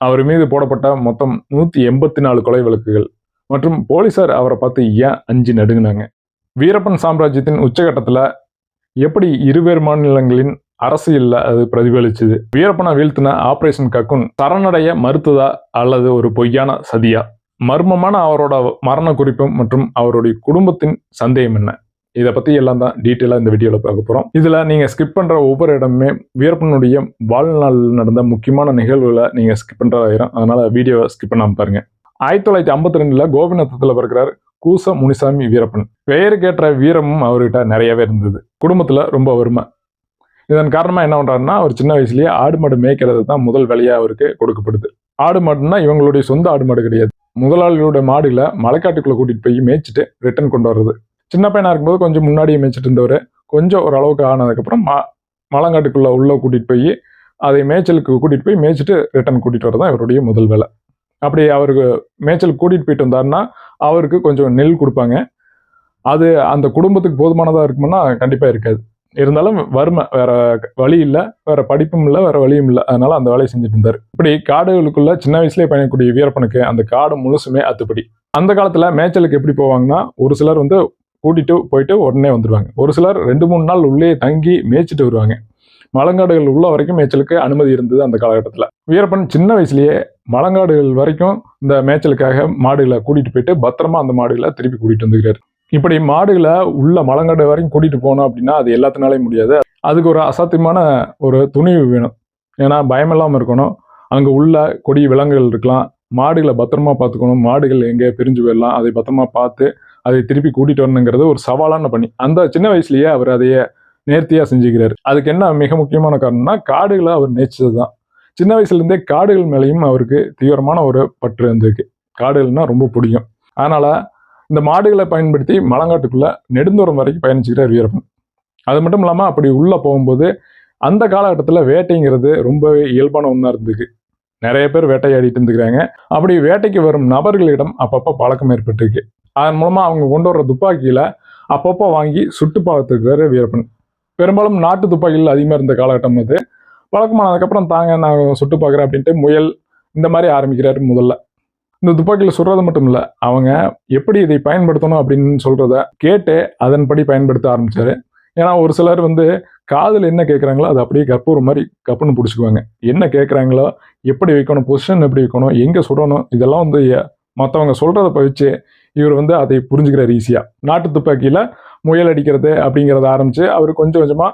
அவர் மீது போடப்பட்ட மொத்தம் நூற்றி எண்பத்தி நாலு கொலை வழக்குகள் மற்றும் போலீசார் அவரை பார்த்து ஏன் அஞ்சு நடுங்கினாங்க? வீரப்பன் சாம்ராஜ்யத்தின் உச்சகட்டத்தில் எப்படி இருவேறு மாநிலங்களின் அரசியலில் அது பிரதிபலிச்சுது? வீரப்பனை வீழ்த்தின ஆபரேஷன் கக்குன் சரணடைய மறுத்ததா அல்லது ஒரு பொய்யான சதியா? மர்மமான அவரோட மரண குறிப்பும் மற்றும் அவருடைய குடும்பத்தின் சந்தேகம் என்ன? இதை பற்றி எல்லாம் தான் டீட்டெயிலாக இந்த வீடியோவில் பார்க்க போகிறோம் இதில் நீங்கள் ஸ்கிப் பண்ணுற ஒவ்வொரு இடமுமே வீரப்பனுடைய வாழ்நாள் நடந்த முக்கியமான நிகழ்வுகளை நீங்கள் ஸ்கிப் பண்றதாயிரும் அதனால் வீடியோவை ஸ்கிப் பண்ணாம பாருங்கள் ஆயிரத்தி தொள்ளாயிரத்தி ஐம்பத்தி ரெண்டில் கோபிநாத்தத்தில் பிறக்கிறார் கூச முனிசாமி வீரப்பன். பெயருக்கேற்ற வீரமும் அவர்கிட்ட நிறையவே இருந்தது. குடும்பத்தில் ரொம்ப வறுமை. இதன் காரணமாக என்ன பண்ணுறாருன்னா அவர் சின்ன வயசுலேயே ஆடு மாடு மேய்க்கிறது தான் முதல் வேலையாக அவருக்கு கொடுக்கப்படுது. ஆடு மாடுன்னா இவங்களுடைய சொந்த ஆடு மாடு கிடையாது. முதலாளியோட மாடுகளை மலைக்காட்டுக்குள்ளே கூட்டிகிட்டு போய் மேய்ச்சிட்டு ரிட்டர்ன் கொண்டு வர்றது. சின்ன பையனாக இருக்கும்போது கொஞ்சம் முன்னாடியே மேய்ச்சிட்டு இருந்தவர் கொஞ்சம் ஓரளவுக்கு ஆனதுக்கப்புறம் மா மலங்காட்டுக்குள்ளே உள்ளே கூட்டிகிட்டு போய் அதை மேய்ச்சலுக்கு கூட்டிகிட்டு போய் மேய்ச்சிட்டு ரிட்டர்ன் கூட்டிட்டு வரதான் இவருடைய முதல் வேலை. அப்படி அவருக்கு மேய்ச்சல் கூட்டிகிட்டு போயிட்டு வந்தாருன்னா அவருக்கு கொஞ்சம் நெல் கொடுப்பாங்க. அது அந்த குடும்பத்துக்கு போதுமானதாக இருக்குமுன்னா கண்டிப்பாக இருக்காது. இருந்தாலும் வறுமை வேற வழி இல்லை வேற படிப்பும் இல்லை வேற வழியும் இல்லை. அதனால அந்த வேலையை செஞ்சுட்டு இருந்தார். இப்படி காடுகளுக்குள்ள சின்ன வயசுலேயே பயணக்கூடிய வீரப்பனுக்கு அந்த காடு முழுசுமே அத்துப்படி. அந்த காலத்துல மேய்ச்சலுக்கு எப்படி போவாங்கன்னா ஒரு சிலர் வந்து கூட்டிட்டு போயிட்டு உடனே வந்துடுவாங்க ஒரு சிலர் ரெண்டு மூணு நாள் உள்ளே தங்கி மேய்ச்சிட்டு வருவாங்க. மலங்காடுகள் உள்ள வரைக்கும் மேய்ச்சலுக்கு அனுமதி இருந்தது அந்த காலகட்டத்தில். வீரப்பன் சின்ன வயசுலேயே மலங்காடுகள் வரைக்கும் இந்த மேய்ச்சலுக்காக மாடுகளை கூட்டிட்டு போயிட்டு பத்திரமா அந்த மாடுகளை திருப்பி கூட்டிகிட்டு வந்துக்கிறார். இப்படி மாடுகளை உள்ள மலங்காடு வரைக்கும் கூட்டிகிட்டு போனோம் அப்படின்னா அது எல்லாத்தினாலையும் முடியாது. அதுக்கு ஒரு அசாத்தியமான ஒரு துணிவு வேணும். ஏன்னா பயம் இல்லாமல் இருக்கணும். அங்கே உள்ள கொடி விலங்குகள் இருக்கலாம். மாடுகளை பத்திரமா பார்த்துக்கணும். மாடுகள் எங்கே பிரிஞ்சு போயிடலாம். அதை பத்திரமா பார்த்து அதை திருப்பி கூட்டிட்டு வரணுங்கிறது ஒரு சவாலான பணி. அந்த சின்ன வயசுலயே அவர் அதையே நேர்த்தியா செஞ்சுக்கிறார். அதுக்கு என்ன மிக முக்கியமான காரணம்னா காடுகளை அவர் நேச்சது தான் சின்ன வயசுலேருந்தே காடுகள் மேலேயும் அவருக்கு தீவிரமான ஒரு பற்று இருந்திருக்கு. காடுகள்னா ரொம்ப பிடிக்கும். அதனால இந்த மாடுகளை பயன்படுத்தி மலங்காட்டுக்குள்ளே நெடுந்தூரம் வரைக்கும் பயணிச்சுக்கிறார் வீரப்பன். அது மட்டும் இல்லாமல் அப்படி உள்ளே போகும்போது அந்த காலகட்டத்தில் வேட்டைங்கிறது ரொம்பவே இயல்பான ஒன்றா இருந்துக்கு நிறைய பேர் வேட்டையாடிட்டு இருந்துக்கிறாங்க அப்படி வேட்டைக்கு வரும் நபர்களிடம் அப்பப்போ பழக்கம் ஏற்பட்டிருக்கு. அதன் மூலமாக அவங்க கொண்டு வர்ற துப்பாக்கியில் அப்பப்போ வாங்கி சுட்டு பார்த்துருக்காரு வீரப்பன் பெரும்பாலும் நாட்டு துப்பாக்கிகள் அதிகமாக இருந்த காலகட்டம் அது. பழக்கமானதுக்கப்புறம் தாங்க நான் சுட்டு பார்க்குறேன் அப்படின்ட்டு முயல் இந்த மாதிரி ஆரம்பிக்கிறாரு முதல்ல. இந்த துப்பாக்கியில் சுடுறது மட்டும் இல்லை அவங்க எப்படி இதை பயன்படுத்தணும் அப்படின்னு சொல்கிறத கேட்டு அதன்படி பயன்படுத்த ஆரம்பிச்சாரு. ஏன்னா ஒரு சிலர் வந்து காதில் என்ன கேட்குறாங்களோ அது அப்படியே கற்பூரம் மாதிரி கப்புன்னு பிடிச்சிக்குவாங்க. என்ன கேட்குறாங்களோ எப்படி வைக்கணும் பொசிஷன் எப்படி வைக்கணும் எங்கே சுடணும் இதெல்லாம் வந்து மற்றவங்க சொல்கிறத பழிச்சு இவர் வந்து அதை புரிஞ்சுக்கிறார் ஈஸியாக நாட்டு துப்பாக்கியில் முயல் அடிக்கிறது அப்படிங்கிறத ஆரம்பித்து அவர் கொஞ்சம் கொஞ்சமாக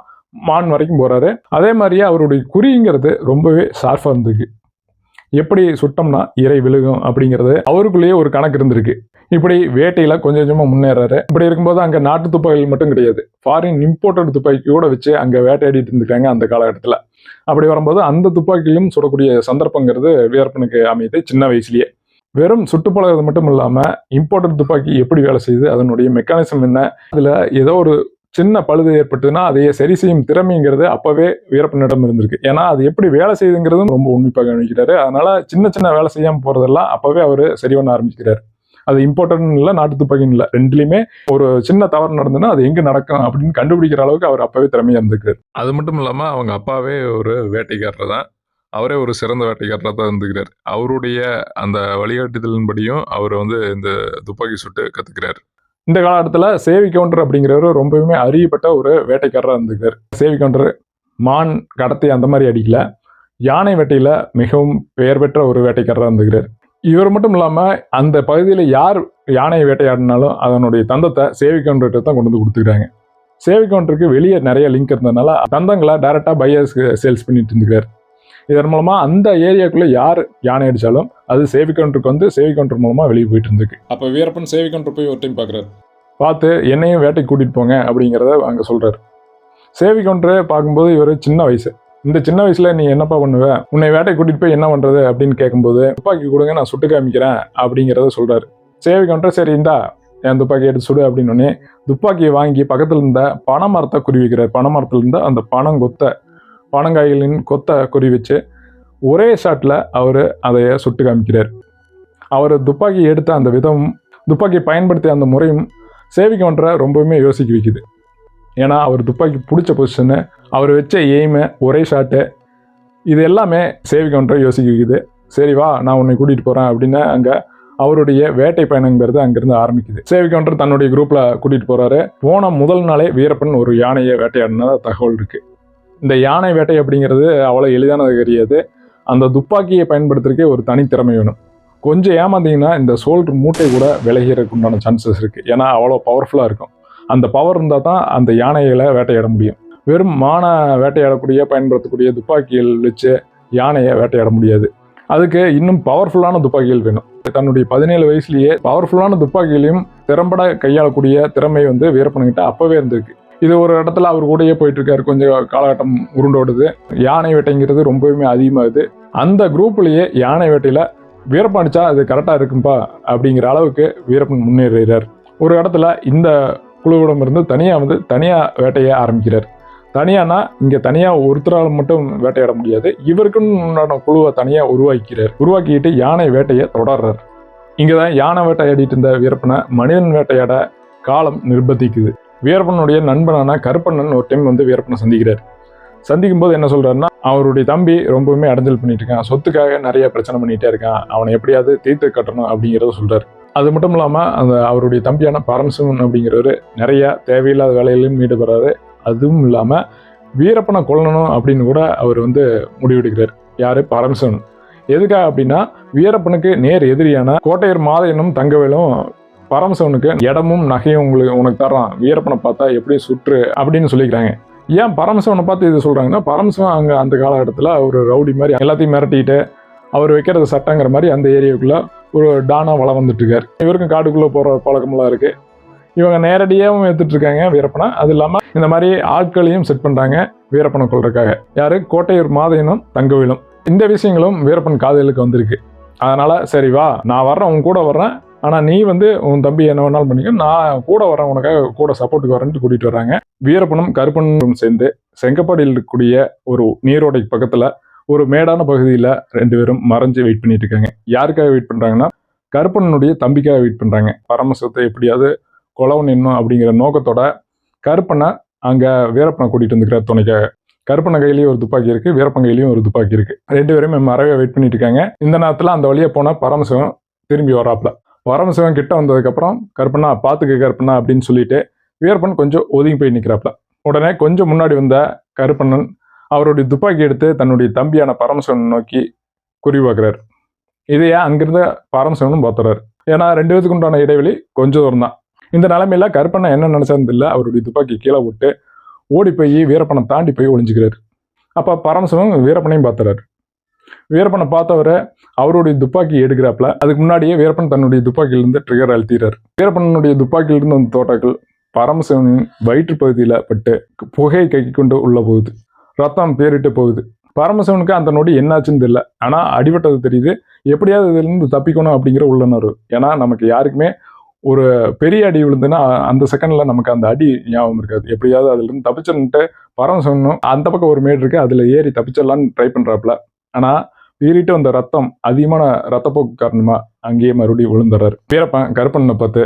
மான் வரைக்கும் போகிறாரு அதே மாதிரியே அவருடைய குறிங்கிறது ரொம்பவே ஷார்ப்பாக இருந்திருக்கு. எப்படி சுட்டம்னா இறை விழுகும் அப்படிங்கிறது அவருக்குள்ளேயே ஒரு கணக்கு இருந்திருக்கு. இப்படி வேட்டையில கொஞ்சம் கொஞ்சமா முன்னேறாரு. இப்படி இருக்கும்போது அங்க நாட்டு துப்பாக்கிகள் மட்டும் கிடையாது. ஃபாரின் இம்போர்ட்டட் துப்பாக்கி கூட வச்சு அங்க வேட்டையாடிட்டு இருந்திருக்காங்க அந்த காலகட்டத்தில். அப்படி வரும்போது அந்த துப்பாக்கியும் சுடக்கூடிய சந்தர்ப்பங்கிறது வீரப்பனுக்கு அமையுது சின்ன வயசுலயே. வெறும் சுட்டு மட்டும் இல்லாமல் இம்போர்ட்டட் துப்பாக்கி எப்படி வேலை செய்யுது அதனுடைய மெக்கானிசம் என்ன அதில் ஏதோ ஒரு சின்ன பழுது ஏற்பட்டதுன்னா அதையே சரி செய்யும் திறமைங்கிறது அப்பவே வீரப்பனிடம் இருந்திருக்கு. ஏன்னா அது எப்படி வேலை செய்யுதுங்கிறதும் ரொம்ப உன்னிப்பாக கவனிக்கிறாரு. அதனால சின்ன சின்ன வேலை செய்யாமல் போறதெல்லாம் அப்பவே அவர் சரி பண்ண ஆரம்பிக்கிறார். அது இம்பார்ட்டன்ட் இல்லை நாட்டு துப்பாக்கின்னு இல்லை. ரெண்டுலையுமே ஒரு சின்ன தவறு நடந்ததுன்னா அது எங்கே நடக்கும் அப்படின்னு கண்டுபிடிக்கிற அளவுக்கு அவர் அப்பவே திறமையாக இருந்திருக்காரு. அது மட்டும் இல்லாமல் அவங்க அப்பாவே ஒரு வேட்டைக்காரர் தான் அவரே ஒரு சிறந்த வேட்டைக்காரராக தான் இருந்துக்கிறார். அவருடைய அந்த வழிகாட்டுதலின்படியும் அவர் வந்து இந்த துப்பாக்கி சுட்டு கற்றுக்கிறார் இந்த காலகட்டத்தில் சேவி கவுண்டர் அப்படிங்கிறவர் ரொம்பவுமே அறியப்பட்ட ஒரு வேட்டைக்காரராக இருந்திருக்கார் சேவி கவுண்டர் மான் கடத்தி அந்த மாதிரி அடிக்கல. யானை வேட்டையில் மிகவும் பெயர் பெற்ற ஒரு வேட்டைக்காரராக இருந்துக்கிறார். இவர் மட்டும் இல்லாமல் அந்த பகுதியில் யார் யானையை வேட்டையாடினாலும் அதனுடைய தந்தத்தை சேவி கவுண்டர்கிட்ட தான் கொண்டு வந்து கொடுத்துக்கிறாங்க. சேவி கவுண்டருக்கு வெளியே நிறைய லிங்க் இருந்ததுனால தந்தங்களை டேரெக்டாக பையர்ஸ்க்கு சேல்ஸ் பண்ணிட்டு இருந்துக்கிறார். இதன் மூலமா அந்த ஏரியாக்குள்ள யார் யானை அடிச்சாலும் அது சேவி கவுண்டருக்கு வந்து சேவி கவுண்டர் மூலமா வெளியே போயிட்டு இருந்துருக்கு. அப்போ வீரப்பன் சேவி கவுண்டர் போய் ஒரு டைம் பார்க்குறாரு பார்த்து என்னையும் வேட்டைக்கு கூட்டிட்டு போங்க அப்படிங்கிறத அங்கே சொல்றாரு. சேவி கவுண்டரை பார்க்கும்போது இவர் சின்ன வயசு. இந்த சின்ன வயசுல நீ என்னப்பா பண்ணுவ? உன்னை வேட்டைக்கு கூட்டிட்டு போய் என்ன பண்றது அப்படின்னு கேட்கும்போது துப்பாக்கி கொடுங்க நான் சுட்டு காமிக்கிறேன் அப்படிங்கிறத சொல்றாரு. சேவி கவுண்டர் சரி இந்தா என் துப்பாக்கி எடுத்து சுடு அப்படின்னு துப்பாக்கியை வாங்கி பக்கத்துல இருந்த பனை மரத்தை குறிவிக்கிறார் பனை மரத்துல இருந்த அந்த பணம் கொத்த பனங்காய்களின் கொத்த குறி வச்சு ஒரே ஷாட்டில் அவர் அதை சுட்டு காமிக்கிறார். அவர் துப்பாக்கி எடுத்த அந்த விதமும் துப்பாக்கி பயன்படுத்திய அந்த முறையும் சேவிக்கன்ற ரொம்பவுமே யோசிக்க வைக்குது. ஏன்னா அவர் துப்பாக்கி பிடிச்ச பொசிஷனு அவர் வச்ச எய்மு ஒரே ஷாட்டு இது எல்லாமே சேவிக்கன்ற யோசிக்க வைக்குது. சரி வா நான் உன்னை கூட்டிகிட்டு போகிறேன் அப்படின்னு அங்கே அவருடைய வேட்டை பயணங்கிறது அங்கிருந்து ஆரம்பிக்குது. சேவி தன்னுடைய குரூப்பில் கூட்டிகிட்டு போகிறாரு போன முதல் நாளே வீரப்பன் ஒரு யானையை வேட்டையாடினதா தகவல் இருக்குது இந்த யானை வேட்டை அப்படிங்கிறது அவ்வளோ எளிதானது கிடையாது அந்த துப்பாக்கியை பயன்படுத்துறதுக்கே ஒரு தனித்திறமை வேணும். கொஞ்சம் ஏமாந்தீங்கன்னா இந்த சோல்டர் மூட்டை கூட விலகிறதுக்கு உண்டான சான்சஸ் இருக்குது ஏன்னா அவ்வளோ பவர்ஃபுல்லாக இருக்கும். அந்த பவர் இருந்தால் தான் அந்த யானைகளை வேட்டையாட முடியும். வெறும் மான வேட்டையாடக்கூடிய பயன்படுத்தக்கூடிய துப்பாக்கிகள் வச்சு யானையை வேட்டையாட முடியாது. அதுக்கு இன்னும் பவர்ஃபுல்லான துப்பாக்கிகள் வேணும். தன்னுடைய பதினேழு வயசுலேயே பவர்ஃபுல்லான துப்பாக்கிகளையும் திறம்பட கையாளக்கூடிய திறமை வந்து வீரப்பனுக்கிட்ட அப்போவே இருந்திருக்கு. இது ஒரு இடத்துல அவர் கூடயே போயிட்டு இருக்காரு கொஞ்சம் காலகட்டம் உருண்டோடுது. யானை வேட்டைங்கிறது ரொம்பவுமே அதிகமாகுது அந்த குரூப்லேயே யானை வேட்டையில் வீரப்பன் அடித்தா அது கரெக்டாக இருக்கும்பா அப்படிங்கிற அளவுக்கு வீரப்பன் முன்னேறுகிறார். ஒரு இடத்துல இந்த குழுவிடமிருந்து இருந்து வந்து தனியாக வேட்டையை ஆரம்பிக்கிறார். தனியானா இங்கே தனியாக ஒருத்தரால் மட்டும் வேட்டையாட முடியாது. இவருக்குன்னு உண்டான குழுவை தனியாக உருவாக்கிறார். உருவாக்கிக்கிட்டு யானை வேட்டையை தொடர்றார். இங்கதான் யானை வேட்டையாடிட்டு இருந்த வீரப்பனை மனிதன் வேட்டையாட காலம் நிர்பந்திக்குது. வீரப்பனுடைய நண்பனான கருப்பண்ணன் ஒரு டைம் வந்து வீரப்பனை சந்திக்கிறார். சந்திக்கும் போது என்ன சொல்கிறாருன்னா அவருடைய தம்பி ரொம்பவுமே அடைஞ்சல் பண்ணிட்டு இருக்கான். சொத்துக்காக நிறைய பிரச்சனை பண்ணிகிட்டே இருக்கான். அவனை எப்படியாவது தீர்த்து கட்டணும் அப்படிங்கிறத சொல்கிறார் அது மட்டும் இல்லாமல் அந்த அவருடைய தம்பியான பரமசிவன் அப்படிங்கிறவர் நிறைய தேவையில்லாத வேலையிலும் ஈடுபடுறாரு. அதுவும் இல்லாமல் வீரப்பனை கொல்லணும் அப்படின்னு கூட அவர் வந்து முடிவெடுக்கிறார். யார்? பரமசிவன். எதுக்காக அப்படின்னா வீரப்பனுக்கு நேர் எதிரியான கோட்டையர் மாதையனும் தங்கவேலும் பரமசிவனுக்கு இடமும் நகையும் உங்களுக்கு உனக்கு தரான் வீரப்பனை பார்த்தா எப்படி சுற்று அப்படின்னு சொல்லிக்கிறாங்க. ஏன் பரமசிவனை பார்த்து இது சொல்கிறாங்கன்னா பரமசிவன் அங்கே அந்த காலகட்டத்தில் ஒரு ரவுடி மாதிரி எல்லாத்தையும் மிரட்டிட்டு அவர் வைக்கிறது சட்டங்கிற மாதிரி அந்த ஏரியாவுக்குள்ளே ஒரு டானா வளம் வந்துட்டுருக்காரு இவருக்கும் காடுக்குள்ளே போகிற பழக்கமெல்லாம் இருக்கு. இவங்க நேரடியாகவும் எடுத்துட்ருக்காங்க வீரப்பனை. அது இல்லாமல் இந்த மாதிரி ஆட்களையும் செட் பண்ணுறாங்க வீரப்பனை கொள்றதுக்காக யார்? கோட்டையூர் மாதையனும் தங்கவேலும். இந்த விஷயங்களும் வீரப்பன் காதலுக்கு வந்திருக்கு. அதனால் சரி வா நான் வர்றேன் உன் கூட வர்றேன். ஆனால் நீ வந்து உன் தம்பி என்ன வேணாலும் பண்ணிக்க. நான் கூட வரேன் உனக்காக கூட சப்போர்ட்டுக்கு வரேன்ட்டு கூட்டிட்டு வராங்க வீரப்பனும் கருப்பனும் சேர்ந்து செங்கப்பாடியில் இருக்கக்கூடிய ஒரு நீரோடை பக்கத்தில் ஒரு மேடான பகுதியில் ரெண்டு பேரும் மறைஞ்சு வெயிட் பண்ணிட்டு இருக்காங்க. யாருக்காக வெயிட் பண்ணுறாங்கன்னா கருப்பனுடைய தம்பிக்காக வெயிட் பண்ணுறாங்க பரமசத்தை எப்படியாவது கொலவன் என்னும் அப்படிங்கிற நோக்கத்தோட கருப்பனை அங்கே வீரப்பனை கூட்டிட்டு வந்துக்கிறார் துணைக்காக. கருப்பனை கையிலையும் ஒரு துப்பாக்கி இருக்கு வீரப்பன் கையிலையும் ஒரு துப்பாக்கி இருக்கு. ரெண்டு பேருமே மறைவே வெயிட் பண்ணிட்டு இருக்காங்க. இந்த நேரத்தில் அந்த வழியாக போன பரமசிவம் திரும்பி வராப்ல பரமசிவன் கிட்ட வந்ததுக்கப்புறம் கருப்பண்ணா பார்த்துக்க கருப்பண்ணா அப்படின்னு சொல்லிட்டு வீரப்பன் கொஞ்சம் ஒதுங்கி போய் நிற்கிறாப்ல உடனே கொஞ்சம் முன்னாடி வந்த கருப்பண்ணன் அவருடைய துப்பாக்கி எடுத்து தன்னுடைய தம்பியான பரமசிவன் நோக்கி குறிவாக்குறாரு இதையே அங்கிருந்த பரமசிவனும் பார்த்துறாரு? ஏன்னா ரெண்டு பேத்துக்கு உண்டான இடைவெளி கொஞ்சம் தூரம் தான் இந்த நிலைமையில கருப்பண்ணன் என்ன நினைச்சது இல்லை அவருடைய துப்பாக்கி கீழே விட்டு ஓடி போய் வீரப்பனை தாண்டி போய் ஒளிஞ்சுக்கிறாரு. அப்போ பரமசிவன் வீரப்பனையும் பார்த்துறாரு. வீரப்பனை பார்த்தவரை அவருடைய துப்பாக்கி எடுக்கிறாப்ல அதுக்கு முன்னாடியே வீரப்பன் தன்னுடைய துப்பாக்கியிலிருந்து ட்ரிகர் அழுத்திறார் வீரப்பனுடைய துப்பாக்கியிலிருந்து வந்த தோட்டாக்கள் பரமசிவனின் வயிற்று பகுதியில் பட்டு புகையை கை கொண்டு உள்ள போகுது. ரத்தம் பேரிட்டு போகுது. பரமசிவனுக்கு அந்த நொடி என்னாச்சுன்னு தெரியல. ஆனால் அடிபட்டது தெரியுது. எப்படியாவது இதுலேருந்து தப்பிக்கணும் அப்படிங்கிற உள்ளுணர்வு. ஏன்னா நமக்கு யாருக்குமே ஒரு பெரிய அடி விழுந்துன்னா அந்த செகண்டில் நமக்கு அந்த அடி ஞாபகம் இருக்காது. எப்படியாவது அதுலேருந்து இருந்து தப்பிச்சுன்ட்டு பரமசிவனும் அந்த பக்கம் ஒரு மேடு இருக்குது அதில் ஏறி தப்பிச்சிடலான்னு ட்ரை பண்ணுறாப்புல ஆனால் பீறிட்டு வந்த ரத்தம் அதிகமான ரத்தப்போக்கு காரணமா அங்கேயே மறுபடியும் விழுந்துடுறாரு. வீரப்பன் கருப்பண்ணனை பார்த்து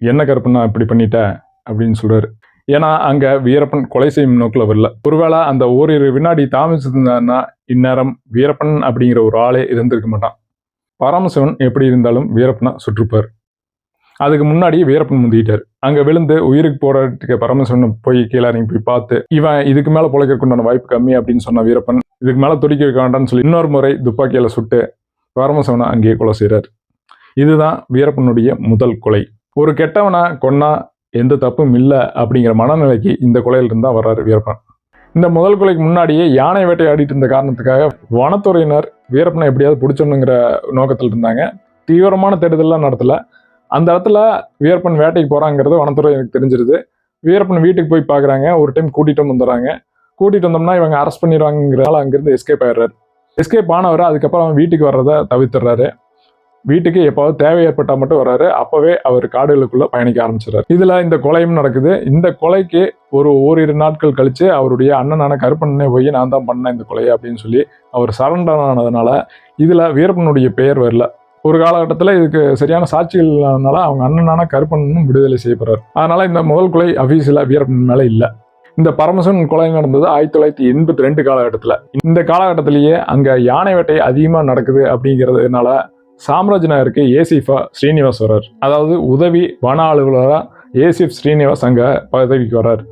என்ன கருப்பண்ணா இப்படி பண்ணிட்ட? அப்படின்னு சொல்றாரு. ஏன்னா அங்க வீரப்பன் கொலை செய்யும் நோக்கில் வரல. ஒருவேளை அந்த ஓரிரு வினாடி தாமதிச்சிருந்தாருன்னா இந்நேரம் வீரப்பன் அப்படிங்கிற ஒரு ஆளே இருந்திருக்க மாட்டான். பரமசிவன் எப்படி இருந்தாலும் வீரப்பனை சுற்றுப்பார். அதுக்கு முன்னாடி வீரப்பன் முந்திக்கிட்டார். அங்க விழுந்து உயிருக்கு போராட்டிக்க பரமசிவன் போய் கீழே இறங்கி போய் பார்த்து இவன் இதுக்கு மேல பொழைக்கிறதுக்குண்டான வாய்ப்பு கம்மி அப்படின்னு சொன்ன வீரப்பன் இதுக்கு மேலே துடிக்க வைக்க வேண்டாம்னு சொல்லி இன்னொரு முறை துப்பாக்கியில் சுட்டு பரமசிவனை அங்கேயே கொலை செய்கிறார் இதுதான் வீரப்பனுடைய முதல் கொலை. ஒரு கெட்டவனாக கொன்னா எந்த தப்பும் இல்லை அப்படிங்கிற மனநிலைக்கு இந்த கொலையிலிருந்து தான் வர்றாரு வீரப்பன். இந்த முதல் கொலைக்கு முன்னாடியே யானை வேட்டையாடிட்டு இருந்த காரணத்துக்காக வனத்துறையினர் வீரப்பனை எப்படியாவது பிடிச்சணுங்கிற நோக்கத்தில் இருந்தாங்க. தீவிரமான தேடுதல்லாம் நடத்தல. அந்த இடத்துல வீரப்பன் வேட்டைக்கு போகிறாங்கிறது வனத்துறை எனக்கு தெரிஞ்சிருது. வீரப்பன் வீட்டுக்கு போய் பார்க்குறாங்க ஒரு டைம் கூட்டிகிட்டும் வந்துடுறாங்க. கூட்டிட்டு வந்தோம்னா இவங்க அரெஸ்ட் பண்ணிடுவாங்கிறதால அங்கிருந்து எஸ்கேப் ஆயிடுறாரு. எஸ்கேப் ஆனவர் அதுக்கப்புறம் அவன் வீட்டுக்கு வர்றதை தவிர்த்துறாரு வீட்டுக்கு எப்போவது தேவை ஏற்பட்டால் மட்டும் வர்றாரு. அப்போவே அவர் காடுகளுக்குள்ளே பயணிக்க ஆரம்பிச்சிடறாரு. இதில் இந்த கொலையும் நடக்குது. இந்த கொலைக்கு ஒரு ஓரிரு நாட்கள் கழித்து அவருடைய அண்ணனான கருப்பண்ணனே போய் நான் தான் பண்ணேன் இந்த கொலையை அப்படின்னு சொல்லி அவர் சரண்டர் ஆனதுனால இதில் வீரப்பனுடைய பெயர் வரல. ஒரு காலகட்டத்தில் இதுக்கு சரியான சாட்சிகள் இல்லாதனால அவங்க அண்ணனான கருப்பண்ணனும் விடுதலை செய்யப்படுறாரு. அதனால் இந்த முதல் கொலை அஃபீஸில் வீரப்பன் மேலே இல்லை. இந்த பரமசன் கொலை நடந்தது ஆயிரத்தி தொள்ளாயிரத்தி எண்பத்தி ரெண்டு காலகட்டத்தில். இந்த காலகட்டத்திலேயே அங்கே யானை வேட்டை அதிகமாக நடக்குது அப்படிங்கிறதுனால சாம்ராஜ் நகருக்கு ஏசிஃபா ஸ்ரீனிவாஸ் வர்றார். அதாவது உதவி வன அலுவலராக ஏசிஃப் ஸ்ரீனிவாஸ் அங்கே பதவிக்கு வர்றார்.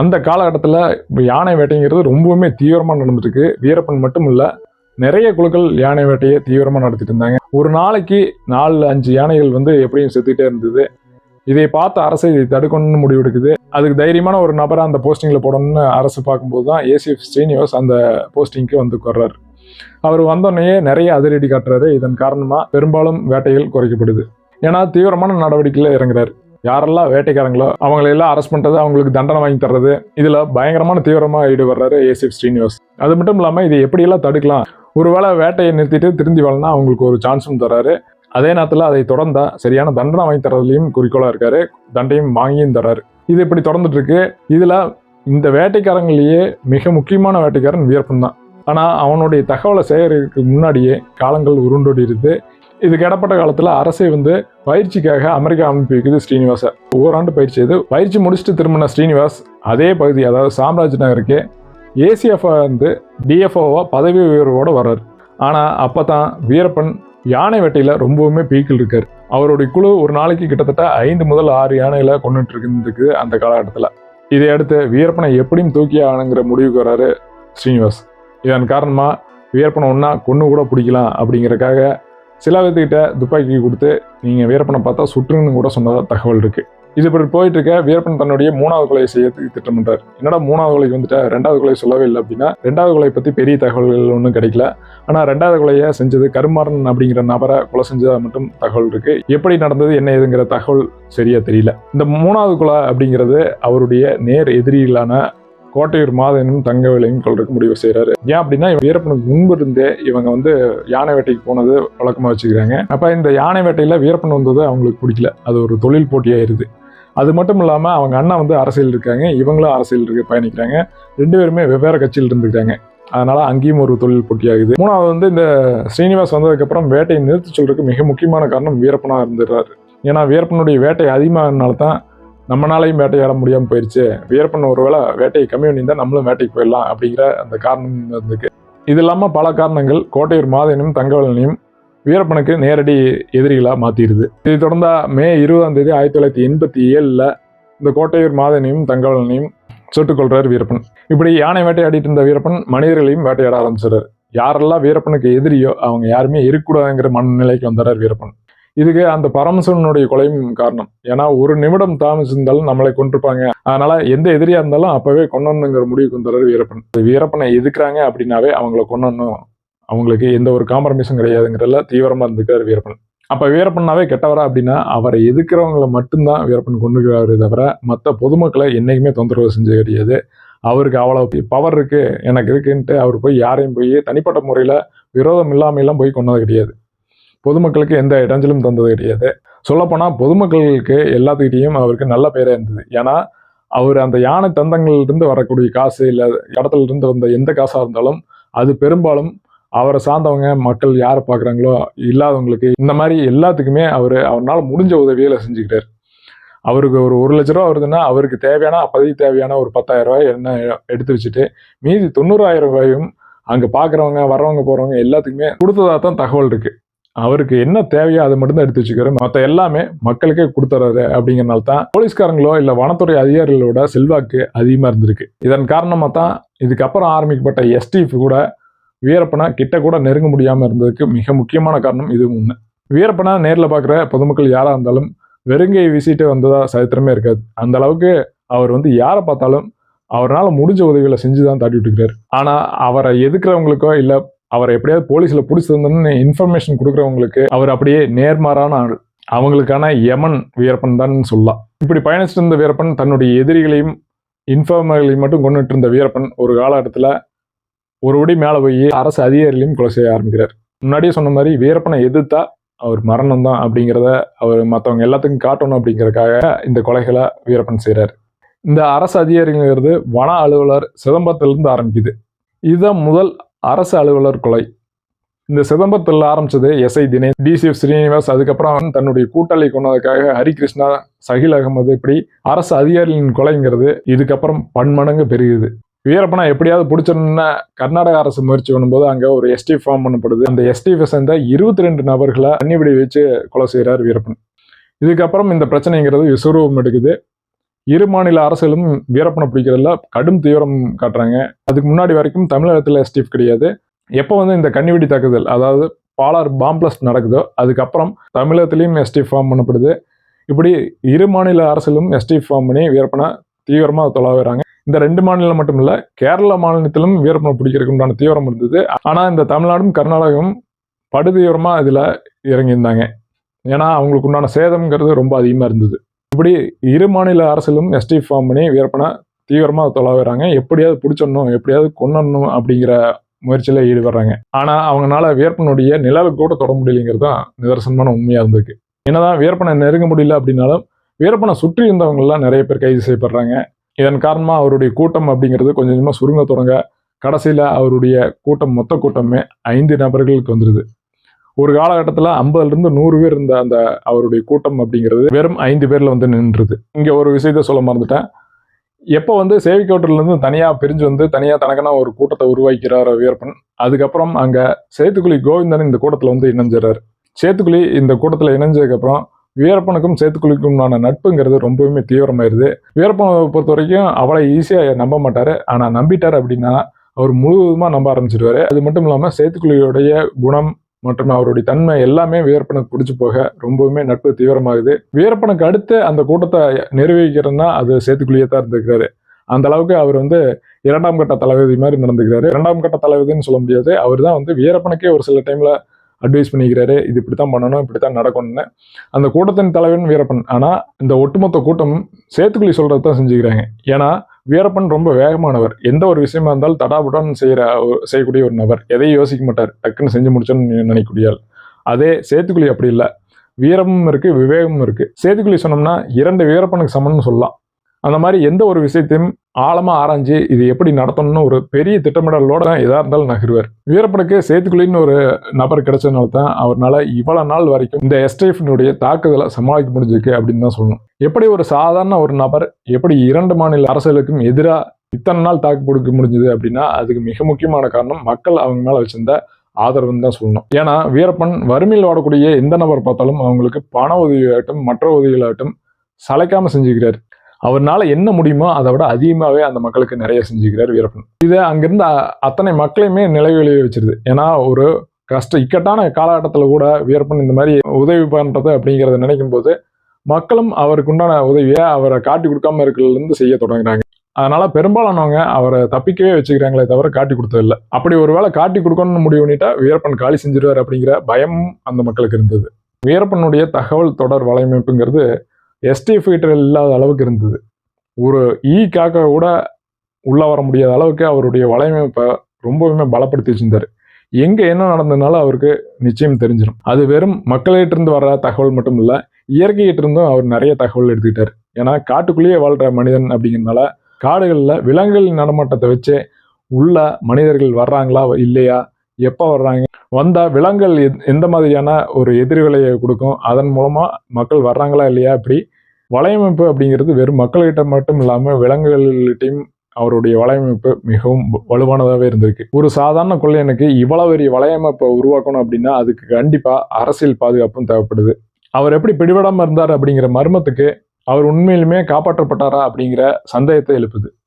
அந்த காலகட்டத்தில் யானை வேட்டைங்கிறது ரொம்பவுமே தீவிரமாக நடந்துருக்கு வீரப்பன் மட்டும் இல்லை நிறைய குழுக்கள் யானை வேட்டையை தீவிரமாக நடத்திட்டு இருந்தாங்க. ஒரு நாளைக்கு நாலு அஞ்சு யானைகள் வந்து எப்படியும் செத்துக்கிட்டே இருந்தது. இதை பார்த்து அரசு இதை தடுக்கணும்னு முடிவெடுக்குது. அதுக்கு தைரியமான ஒரு நபரை அந்த போஸ்டிங்கில் போடணும்னு அரசு பார்க்கும்போது தான் ஏசிஎஃப் ஸ்ரீனிவாஸ் அந்த போஸ்டிங்க்கு வந்து வர்றாரு அவர் வந்தோடனேயே நிறைய அதிரடி காட்டுறாரு. இதன் காரணமாக பெரும்பாலும் வேட்டைகள் குறைக்கப்படுது. ஏன்னா தீவிரமான நடவடிக்கையில் இறங்குறாரு. யாரெல்லாம் வேட்டைக்காரங்களோ அவங்களெல்லாம் அரெஸ்ட் பண்ணுறது அவங்களுக்கு தண்டனை வாங்கி தர்றது இதில் பயங்கரமான தீவிரமாக ஈடுபடுறாரு ஏசிஎஃப் ஸ்ரீனிவாஸ். அது மட்டும் இல்லாமல் இதை எப்படியெல்லாம் தடுக்கலாம்? ஒருவேளை வேட்டையை நிறுத்திட்டு திருந்தி வரலனா அவங்களுக்கு ஒரு சான்ஸும் தர்றாரு. அதே நேரத்தில் அதை தொடர்ந்தா சரியான தண்டனை வாங்கி தரதுலையும் குறிக்கோளாக இருக்காரு. தண்டையும் வாங்கியும் தர்றாரு. இது இப்படி தொடர்ந்துட்டுருக்கு. இதில் இந்த வேட்டைக்காரங்களையே மிக முக்கியமான வேட்டைக்காரன் வீரப்பன் தான். ஆனால் அவனுடைய தகவலை சேகரிக்கிறதுக்கு முன்னாடியே காலங்கள் உருண்டோடிடுது இதுக்கு இடப்பட்ட காலத்தில் அரசை வந்து பயிற்சிக்காக அமெரிக்கா அனுப்பி வைக்குது ஸ்ரீனிவாசை. ஓராண்டு பயிற்சி இது பயிற்சி முடிச்சுட்டு திரும்பின ஸ்ரீனிவாஸ் அதே பகுதி அதாவது சாம்ராஜ் நகருக்கு ஏசிஎஃப் வந்து டிஎஃப்ஓவாக பதவி உயர்வோடு வர்றார். ஆனால் அப்போ தான் வீரப்பன் யானை வேட்டையில் ரொம்பவுமே பீக்கில் இருக்கார். அவருடைய குழு ஒரு நாளைக்கு கிட்டத்தட்ட ஐந்து முதல் ஆறு யானைகளை கொண்டுட்டு இருக்கிறதுக்கு அந்த காலகட்டத்தில். இதை அடுத்து வீரப்பனை எப்படியும் தூக்கி ஆகணுங்கிற முடிவுக்கு வர்றாரு ஸ்ரீனிவாஸ். இதன் காரணமாக வீரப்பனை ஒன்றா கொன்று கூட பிடிக்கலாம் அப்படிங்கிறக்காக சில பேர்த்துக்கிட்ட துப்பாக்கி கொடுத்து நீங்கள் வீரப்பனை பார்த்தா சுற்றுன்னு கூட சொன்னதாக தகவல் இருக்குது இது இப்படி போயிட்டு இருக்க வீரப்பன் தன்னுடைய மூணாவது கொலையை செய்ய திட்டமிட்டார் என்னடா மூணாவது கொலைக்கு வந்துட்டு? ரெண்டாவது கொலை சொல்லவே இல்லை அப்படின்னா ரெண்டாவது கொலை பற்றி பெரிய தகவல்கள் ஒன்றும் கிடைக்கல. ஆனால் ரெண்டாவது கொலையை செஞ்சது கருமாறன் அப்படிங்கிற நபரை கொலை செஞ்சதா மட்டும் தகவல் இருக்கு. எப்படி நடந்தது என்ன ஏதுங்கிற தகவல் சரியா தெரியல. இந்த மூணாவது கொலை அப்படிங்கிறது அவருடைய நேர் எதிரிகளான கோட்டையூர் மாதனும் தங்கவேலையும் கொள்றதுக்கு முடிவு செய்கிறாரு ஏன் அப்படின்னா இவன் வீரப்பனுக்கு முன்பு இருந்தே இவங்க வந்து யானை வேட்டைக்கு போனது வழக்கமாக வச்சுக்கிறாங்க. அப்போ இந்த யானை வேட்டையில் வீரப்பன் வந்தது அவங்களுக்கு பிடிக்கல. அது ஒரு தொழில் போட்டியாயிருது. அது மட்டும் இல்லாமல் அவங்க அண்ணா வந்து அரசியல் இருக்காங்க இவங்களும் அரசியல் இருக்கு பயணிக்கிறாங்க. ரெண்டு பேருமே வெவ்வேறு கட்சியில் இருந்துக்கிறாங்க அதனால அங்கேயும் ஒரு தொழில் போட்டியாகுது. மூணாவது வந்து இந்த ஸ்ரீனிவாஸ் வந்ததுக்கப்புறம் வேட்டையை நிறுத்தி சொல்றதுக்கு மிக முக்கியமான காரணம் வீரப்பனாக இருந்துடுறாரு. ஏன்னா வீரப்பனுடைய வேட்டை அதிகமாகனால தான் நம்மளாலையும் வேட்டையாட முடியாமல் போயிடுச்சு வீரப்பன் ஒருவேளை வேட்டையை கம்மி பண்ணியிருந்தால் நம்மளும் வேட்டைக்கு போயிடலாம் அப்படிங்கிற அந்த காரணம் இருந்துக்கு இது இல்லாமல் பல காரணங்கள். கோட்டையூர் மாதனும் தங்கவேலனையும் வீரப்பனுக்கு நேரடி எதிரிகளாக மாற்றிடுது இதை தொடர்ந்தா மே இருபதாம் தேதி ஆயிரத்தி தொள்ளாயிரத்தி எண்பத்தி ஏழில் இந்த கோட்டையூர் மாதனையும் தங்கவேலனையும் சுட்டுக் கொள்றார் வீரப்பன். இப்படி யானை வேட்டையாடிட்டு இருந்த வீரப்பன் மனிதர்களையும் வேட்டையாட ஆரம்பிச்சிடுறாரு. யாரெல்லாம் வீரப்பனுக்கு எதிரியோ அவங்க யாருமே இருக்கக்கூடாதுங்கிற மனநிலைக்கு வந்துடுறார் வீரப்பன். இதுக்கு அந்த பரமசிவனுடைய கொலையும் காரணம். ஏன்னா ஒரு நிமிடம் தாமசிருந்தாலும் நம்மளை கொண்டிருப்பாங்க அதனால எந்த எதிரியா இருந்தாலும் அப்பவே கொண்டணுங்கிற முடிவுக்கு வந்துடுறாரு வீரப்பன். வீரப்பனை எதுக்குறாங்க அப்படின்னாவே அவங்கள கொண்டணும் அவங்களுக்கு எந்த ஒரு காம்ப்ரமைஸும் கிடையாதுங்கிறதுல தீவிரமாக இருந்துக்கிறார் வீரப்பன். அப்போ வீரப்பண்ணாவே கெட்டவரா அப்படின்னா அவரை எதுக்குறவங்களை மட்டும்தான் வீரப்பன் கொண்டுக்கிறாரு தவிர மற்ற பொதுமக்களை என்றைக்குமே தொந்தரவு செஞ்சது கிடையாது அவருக்கு அவ்வளோ பவர் இருக்குது எனக்கு இருக்குன்ட்டு அவர் போய் யாரையும் போய் தனிப்பட்ட முறையில் விரோதம் இல்லாமையெல்லாம் போய் கொண்டது கிடையாது. பொதுமக்களுக்கு எந்த இடைஞ்சலும் தந்தது கிடையாது. சொல்லப்போனால் பொதுமக்களுக்கு எல்லாத்துக்கிட்டையும் அவருக்கு நல்ல பேராக இருந்தது. ஏன்னா அவர் அந்த யானை தந்தங்கள்லேருந்து வரக்கூடிய காசு இல்லை இடத்துல இருந்து வந்த எந்த காசாக இருந்தாலும் அது பெரும்பாலும் அவரை சார்ந்தவங்க மக்கள் யாரை பார்க்குறாங்களோ இல்லாதவங்களுக்கு இந்த மாதிரி எல்லாத்துக்குமே அவர் அவரால் முடிஞ்ச உதவிகளை செஞ்சுக்கிட்டார். அவருக்கு ஒரு ஒரு லட்ச ரூபா வருதுன்னா அவருக்கு தேவையான அப்போதைக்கு தேவையான ஒரு பத்தாயிரம் ரூபாய் என்ன எடுத்து வச்சுட்டு மீதி தொண்ணூறாயிரம் ரூபாயும் அங்கே பார்க்குறவங்க வர்றவங்க போகிறவங்க எல்லாத்துக்குமே கொடுத்ததா தான் தகவல் இருக்குது அவருக்கு என்ன தேவையோ அதை மட்டும்தான் எடுத்து வச்சுக்கிறாரு. மற்ற எல்லாமே மக்களுக்கே கொடுத்துறாரு அப்படிங்கிறனால தான் போலீஸ்காரங்களோ இல்லை வனத்துறை அதிகாரிகளோட செல்வாக்கு அதிகமாக இருந்திருக்கு. இதன் காரணமாக தான் இதுக்கப்புறம் ஆரம்பிக்கப்பட்ட எஸ்டிஎஃப் கூட வீரப்பனை கிட்ட கூட நெருங்க முடியாமல் இருந்ததுக்கு மிக முக்கியமான காரணம் இது ஒன்று வீரப்பனை நேரில் பார்க்குற பொதுமக்கள் யாராக இருந்தாலும் வெறுங்கை வீசிட்டு வந்ததா சரித்திரமே இருக்காது. அந்த அளவுக்கு அவர் வந்து யாரை பார்த்தாலும் அவரால் முடிஞ்ச உதவிகளை செஞ்சு தான் தாட்டி விட்டுக்கிறார். ஆனால் அவரை எதுக்குறவங்களுக்கோ இல்லை அவரை எப்படியாவது போலீஸில் பிடிச்சிருந்தோன்னு இன்ஃபர்மேஷன் கொடுக்குறவங்களுக்கு அவர் அப்படியே நேர்மாறான ஆள். அவங்களுக்கான யமன் வீரப்பன் தான் சொல்லலாம். இப்படி பயணிச்சிட்டு இருந்த வீரப்பன் தன்னுடைய எதிரிகளையும் இன்ஃபார்மர்களையும் மட்டும் கொண்டுட்டு இருந்த வீரப்பன் ஒரு காலகட்டத்தில் ஒரு ஒடி மேலே போய் அரசு அதிகாரிகளையும் கொலை செய்ய ஆரம்பிக்கிறார். முன்னாடியே சொன்ன மாதிரி வீரப்பனை எதிர்த்தா அவர் மரணம் தான் அப்படிங்கிறத அவர் மற்றவங்க எல்லாத்துக்கும் காட்டணும் அப்படிங்கறதுக்காக இந்த கொலைகளை வீரப்பன் செய்கிறார் இந்த அரசு அதிகாரிங்கிறது வன அலுவலர் சிதம்பரத்திலிருந்து ஆரம்பிக்குது. இதுதான் முதல் அரசு அலுவலர் கொலை. இந்த சிதம்பரத்தில் ஆரம்பிச்சது எஸ்ஐ தினேஷ் டிசிஎஃப் ஸ்ரீனிவாஸ் அதுக்கப்புறம் தன்னுடைய கூட்டாளி கொண்டதுக்காக ஹரிகிருஷ்ணா சகில் அகமது இப்படி அரசு அதிகாரிகளின் கொலைங்கிறது இதுக்கப்புறம் பன்மடங்கு பெருகுது. வீரப்பனை எப்படியாவது பிடிச்சிடணும்னா கர்நாடக அரசு முயற்சி பண்ணும்போது அங்கே ஒரு எஸ்டி ஃபார்ம் பண்ணப்படுது. அந்த எஸ்டிஎஃப் சேர்ந்த இருபத்தி ரெண்டு நபர்களை அன்னிபடி வச்சு கொலை செய்கிறார் வீரப்பன். இதுக்கப்புறம் இந்த பிரச்சனைங்கிறது விஸ்வரூபம் எடுக்குது. இரு மாநில அரசுகளும் வீரப்பனை பிடிக்கிறதுல கடும் தீவிரம் காட்டுறாங்க. அதுக்கு முன்னாடி வரைக்கும் தமிழகத்தில் எஸ்டிஎஃப் கிடையாது. எப்போ வந்து இந்த கண்ணிவெடி தாக்குதல் அதாவது பாலார் பாம்பிளஸ்ட் நடக்குதோ அதுக்கப்புறம் தமிழகத்திலையும் எஸ்டி ஃபார்ம் பண்ணப்படுது. இப்படி இரு மாநில அரசிலும் எஸ்டி ஃபார்ம் பண்ணி வீரப்பனை தீவிரமாக தொலைவுறாங்க இந்த ரெண்டு மாநிலம் மட்டும் இல்லை கேரள மாநிலத்திலும் வீரப்பனை பிடிக்கிறதுக்கு உண்டான தீவிரம் இருந்தது. ஆனால் இந்த தமிழ்நாடும் கர்நாடகம் படு தீவிரமாக இதில் இறங்கியிருந்தாங்க. ஏன்னா அவங்களுக்கு உண்டான சேதம்ங்கிறது ரொம்ப அதிகமாக இருந்தது. இப்படி இரு மாநில அரசிலும் எஸ்டி ஃபார்ம் பண்ணி வீரப்பனை தீவிரமாக தொலைவுறாங்க எப்படியாவது பிடிச்சிடணும் எப்படியாவது கொண்டணும் அப்படிங்கிற முயற்சியில் ஈடுபடுறாங்க. ஆனால் அவங்களால வியர்ப்பனுடைய நிழலுக்கு கூட தொட முடியலைங்கிறது தான் நிதர்சனமான உண்மையாக இருந்திருக்கு. என்னதான் வியர்ப்பனை நெருங்க முடியல அப்படின்னாலும் வீரப்பனை சுற்றி இருந்தவங்களாம் நிறைய பேர் கைது செய்யப்படுறாங்க. இதன் காரணமாக அவருடைய கூட்டம் அப்படிங்கிறது கொஞ்சம் கொஞ்சமாக சுருங்க தொடங்க கடைசியில் அவருடைய கூட்டம் மொத்த கூட்டமே ஐந்து நபர்களுக்கு வந்துடுது ஒரு காலகட்டத்தில் ஐம்பதுலேருந்து நூறு பேர் இருந்த அந்த அவருடைய கூட்டம் அப்படிங்கிறது வெறும் ஐந்து பேரில் வந்து நின்றுது. இங்கே ஒரு விஷயத்த சொல்ல மறந்துட்டேன். எப்போ வந்து சேவிக்கோட்டிலேருந்து தனியாக பிரிஞ்சு வந்து தனியாக தனக்கான ஒரு கூட்டத்தை உருவாக்கிறார் வீரப்பன் அதுக்கப்புறம் அங்கே சேத்துக்குழி கோவிந்தன் இந்த கூட்டத்தில் வந்து இணைஞ்சிடறாரு. சேத்துக்குழி இந்த கூட்டத்தில் இணைஞ்சதுக்கப்புறம் வீரப்பனுக்கும் சேத்துக்குழிக்குமான நட்புங்கிறது ரொம்பவுமே தீவிரமாயிருது. வீரப்பனை பொறுத்த வரைக்கும் அவளை ஈஸியாக நம்ப மாட்டார். ஆனால் நம்பிட்டார் அப்படின்னா அவர் முழுவதுமாக நம்ப ஆரம்பிச்சிருவாரு. அது மட்டும் இல்லாமல் சேத்துக்குழியுடைய குணம் மற்றும் அவருடைய தன்மை எல்லாமே வீரப்பனுக்கு பிடிச்சி போக ரொம்பவுமே நட்பு தீவிரமாகுது. வீரப்பனுக்கு அடுத்து அந்த கூட்டத்தை நிர்வகிக்கிறதுனா அது சேத்துக்குழியே தான் இருந்திருக்காரு அந்த அளவுக்கு அவர் வந்து இரண்டாம் கட்ட தளபதி மாதிரி நடந்துக்கிறாரு. இரண்டாம் கட்ட தளபதினு சொல்ல முடியாது. அவர் தான் வந்து வீரப்பனுக்கே ஒரு சில டைம்ல அட்வைஸ் பண்ணிக்கிறாரு இது இப்படி தான் பண்ணணும் இப்படி தான் நடக்கணும்னு. அந்த கூட்டத்தின் தலைவன் வீரப்பன். ஆனால் இந்த ஒட்டுமொத்த கூட்டம் சேத்துக்குழி சொல்றது தான் செஞ்சுக்கிறாங்க. ஏன்னா வீரப்பன் ரொம்ப வேகமானவர். எந்த ஒரு விஷயமா இருந்தாலும் தடாபுடான்னு செய்கிற செய்யக்கூடிய ஒரு நபர். எதையும் யோசிக்க மாட்டார். டக்குன்னு செஞ்சு முடிச்சோன்னு நினைக்கக்கூடிய ஆள் அதே சேத்துக்குழி அப்படி இல்லை. வீரமும் இருக்கு விவேகமும் இருக்கு. சேத்துக்குழி சொன்னோம்னா இரண்டு வீரப்பனுக்கு சமம்னு சொல்லலாம். அந்த மாதிரி எந்த ஒரு விஷயத்தையும் ஆழமாக ஆராய்ஞ்சு இது எப்படி நடத்தணும்னு ஒரு பெரிய திட்டமிடலோட தான் எதாக இருந்தாலும் நகருவார். வீரப்பனுக்கு சேத்துக்குழின்னு ஒரு நபர் கிடைச்சதுனால தான் அவரால் இவ்வளோ நாள் வரைக்கும் இந்த எஸ்டைஃபினுடைய தாக்குதலை சமாளிக்க முடிஞ்சிருக்கு அப்படின்னு தான் சொல்லணும். எப்படி ஒரு சாதாரண ஒரு நபர் எப்படி இரண்டு மாநில அரசுகளுக்கும் எதிராக இத்தனை நாள் தாக்கு கொடுக்க முடிஞ்சது அப்படின்னா அதுக்கு மிக முக்கியமான காரணம் மக்கள் அவங்க மேலே வச்சிருந்த ஆதரவுன்னு தான் சொல்லணும். ஏன்னா வீரப்பன் வறுமையில் வாடக்கூடிய எந்த நபர் பார்த்தாலும் அவங்களுக்கு பண உதவியாகட்டும் மற்ற உதவிகளாகட்டும் சளைக்காமல் செஞ்சுக்கிறார். அவர்னால என்ன முடியுமோ அதை விட அதிகமாகவே அந்த மக்களுக்கு நிறைய செஞ்சுக்கிறார் வீரப்பன். இதை அங்கேருந்து அத்தனை மக்களையுமே நிலைவெளியே வச்சிருது. ஏன்னா ஒரு கஷ்ட இக்கட்டான காலகட்டத்தில் கூட வீரப்பன் இந்த மாதிரி உதவி பண்ணுறது அப்படிங்கிறத நினைக்கும் போது மக்களும் அவருக்கு உண்டான உதவியை அவரை காட்டி கொடுக்காம இருக்கிறதுலேருந்து செய்ய தொடங்குறாங்க. அதனால பெரும்பாலானவங்க அவரை தப்பிக்கவே வச்சுக்கிறாங்களே தவிர காட்டி கொடுத்ததில்லை. அப்படி ஒரு வேளை காட்டி கொடுக்கணும்னு முடிவு பண்ணிட்டா வீரப்பன் காலி செஞ்சிருவார் அப்படிங்கிற பயமும் அந்த மக்களுக்கு இருந்தது. வீரப்பனுடைய தகவல் தொடர் வலையமைப்புங்கிறது எஸ்டி கிட்ட இல்லாத அளவுக்கு இருந்தது. ஒரு e ஈ காக்கா கூட உள்ளே வர முடியாத அளவுக்கு அவருடைய வலையமைப்பை ரொம்பவுமே பலப்படுத்தி வச்சிருந்தார். எங்கே என்ன நடந்ததுனாலும் அவருக்கு நிச்சயம் தெரிஞ்சிடும் அது வெறும் மக்கள்கிட்டருந்து வர தகவல் மட்டும் இல்லை இயற்கையிட்டிருந்தும் அவர் நிறைய தகவல் எடுத்துக்கிட்டார். ஏன்னா காட்டுக்குள்ளேயே வாழ்கிற மனிதன் அப்படிங்கிறதுனால காடுகளில் விலங்குகளின் நடமாட்டத்தை வச்சே உள்ள மனிதர்கள் வர்றாங்களா இல்லையா எப்போ வர்றாங்க வந்தால் விலங்குகள் எந்த மாதிரியான ஒரு எதிர்விலையை கொடுக்கும் அதன் மூலமாக மக்கள் வர்றாங்களா இல்லையா இப்படி வலையமைப்பு அப்படிங்கிறது வெறும் மக்கள்கிட்ட மட்டும் இல்லாமல் விலங்குகள்கிட்டையும் அவருடைய வலையமைப்பு மிகவும் வ- வலுவானதாகவே இருந்திருக்கு. ஒரு சாதாரண கொள்ளையனுக்கு இவ்வளவு பெரிய வலையமைப்பை உருவாக்கணும் அப்படின்னா அதுக்கு கண்டிப்பாக அரசியல் பாதுகாப்பும் தேவைப்படுது. அவர் எப்படி பிடிபடாமல் இருந்தார் அப்படிங்கிற மர்மத்துக்கு அவர் உண்மையிலுமே காப்பாற்றப்பட்டாரா அப்படிங்கிற சந்தேகத்தை எழுப்புது.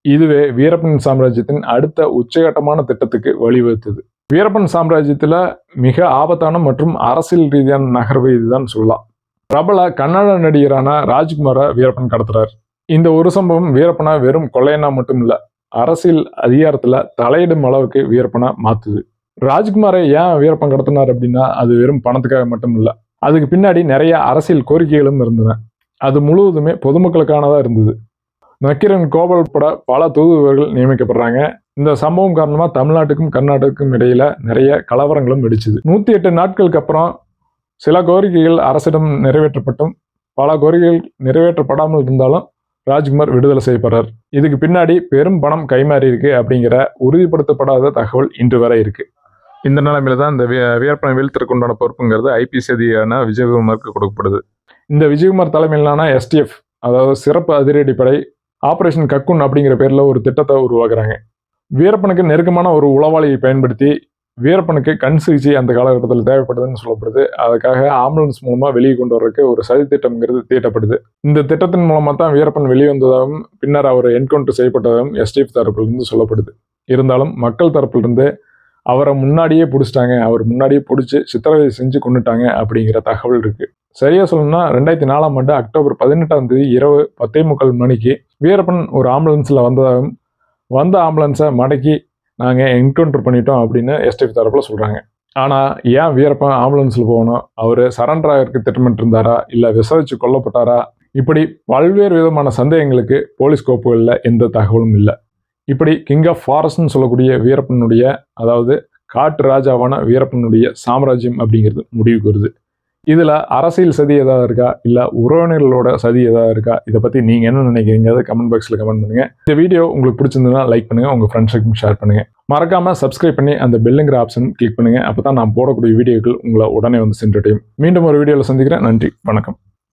இதுவே வீரப்பன் சாம்ராஜ்யத்தின் அடுத்த உச்சகட்டமான திட்டத்துக்கு வழிவகுத்தது. வீரப்பன் சாம்ராஜ்யத்தில் மிக ஆபத்தான மற்றும் அரசியல் ரீதியான நகர்வு இதுதான் சொல்லலாம். பிரபல கன்னட நடிகரான ராஜ்குமாரை வீரப்பன் கடத்துறார். இந்த ஒரு சம்பவம் வீரப்பனை வெறும் கொள்ளையனா மட்டும் இல்ல அரசியல் அதிகாரத்துல தலையிடும் அளவுக்கு வீரப்பனை மாத்துது. ராஜ்குமாரை ஏன் வீரப்பன் கடத்தினார் அப்படின்னா அது வெறும் பணத்துக்காக மட்டும் இல்ல அதுக்கு பின்னாடி நிறைய அரசியல் கோரிக்கைகளும் இருந்தன. அது முழுவதுமே பொதுமக்களுக்கானதா இருந்தது. நக்கிரன் கோபால் பட பல தூதுவர்கள் நியமிக்கப்படுறாங்க. இந்த சம்பவம் காரணமா தமிழ்நாட்டுக்கும் கர்நாடகக்கும் இடையில நிறைய கலவரங்களும் வெடிச்சுது. நூத்தி எட்டு நாட்களுக்கு அப்புறம் சில கோரிக்கைகள் அரசிடம் நிறைவேற்றப்பட்டும் பல கோரிக்கைகள் நிறைவேற்றப்படாமல் இருந்தாலும் ராஜ்குமார் விடுதலை செய்யப்படுறார். இதுக்கு பின்னாடி பெரும் பணம் கைமாறி இருக்கு அப்படிங்கிற உறுதிப்படுத்தப்படாத தகவல் இன்று வரை இருக்கு. இந்த நிலைமையில தான் இந்த வியர்ப்பனை வீரப்பனை வீழ்த்திற்கு உண்டான பொறுப்புங்கிறது ஐபிசி அதிகாரியான விஜயகுமாருக்கு கொடுக்கப்படுது. இந்த விஜயகுமார் தலைமையிலான எஸ்டிஎஃப் அதாவது சிறப்பு அதிரடிப்படை ஆபரேஷன் கக்குன் அப்படிங்கிற பேரில் ஒரு திட்டத்தை உருவாக்குறாங்க. வீரப்பனுக்கு நெருக்கமான ஒரு உளவாளியை பயன்படுத்தி வீரப்பனுக்கு கண் சிகிச்சை அந்த காலகட்டத்தில் தேவைப்படுதுன்னு சொல்லப்படுது. அதுக்காக ஆம்புலன்ஸ் மூலமாக வெளியே கொண்டு வர்றதுக்கு ஒரு சதி திட்டம்ங்கிறது தீட்டப்படுது. இந்த திட்டத்தின் மூலமாக தான் வீரப்பன் வெளிவந்ததாகவும் பின்னர் அவர் என்கவுண்டர் செய்யப்பட்டதாகவும் எஸ்டிஎஃப் தரப்பிலிருந்து சொல்லப்படுது. இருந்தாலும் மக்கள் தரப்பிலிருந்து அவரை முன்னாடியே பிடிச்சிட்டாங்க அவர் முன்னாடியே பிடிச்சி சித்திரவதை செஞ்சு கொண்டுட்டாங்க அப்படிங்கிற தகவல் இருக்குது சரியா சொல்லணும்னா ரெண்டாயிரத்தி நாலாம் ஆண்டு அக்டோபர் பதினெட்டாம் தேதி இரவு பத்தே முக்கால் மணிக்கு வீரப்பன் ஒரு ஆம்புலன்ஸில் வந்ததாகவும் வந்த ஆம்புலன்ஸை மடக்கி நாங்கள் என்கவுண்டர் பண்ணிட்டோம் அப்படின்னு எஸ்டிஎஃப் தரப்பில் சொல்கிறாங்க ஆனால் ஏன் வீரப்பன் ஆம்புலன்ஸில் போகணும்? அவர் சரண்டர் ஆகிறதுக்கு திட்டமிட்டு இருந்தாரா? இல்லை விசாரிச்சு கொல்லப்பட்டாரா? இப்படி பல்வேறு விதமான சந்தேகங்களுக்கு போலீஸ் கோப்புகளில் எந்த தகவலும் இல்லை. இப்படி கிங் ஆஃப் ஃபாரஸ்ட்னு சொல்லக்கூடிய வீரப்பனுடைய அதாவது காட்டு ராஜாவான வீரப்பனுடைய சாம்ராஜ்யம் அப்படிங்கிறது முடிவுக்கு வருது. இதில் அரசியல் சதி எதாவது இருக்கா? இல்லை உறவினர்களோட சதி எதாவது இருக்கா? இதை பற்றி நீங்கள் என்ன நினைக்கிறீங்க? கமெண்ட் பாக்ஸில் கமெண்ட் பண்ணுங்கள் இந்த வீடியோ உங்களுக்கு பிடிச்சிருந்ததுன்னா லைக் பண்ணுங்கள் உங்கள் ஃப்ரெண்ட்ஸுக்கும் ஷேர் பண்ணுங்கள் மறக்காமல் சப்ஸ்கிரைப் பண்ணி அந்த பெல்லுங்கிற ஆப்ஷன் கிளிக் பண்ணுங்கள் அப்போ தான் நான் போடக்கூடிய வீடியோக்கள் உங்களை உடனே வந்து சென்றடையும். மீண்டும் ஒரு வீடியோவில் சந்திக்கிறேன். நன்றி. வணக்கம்.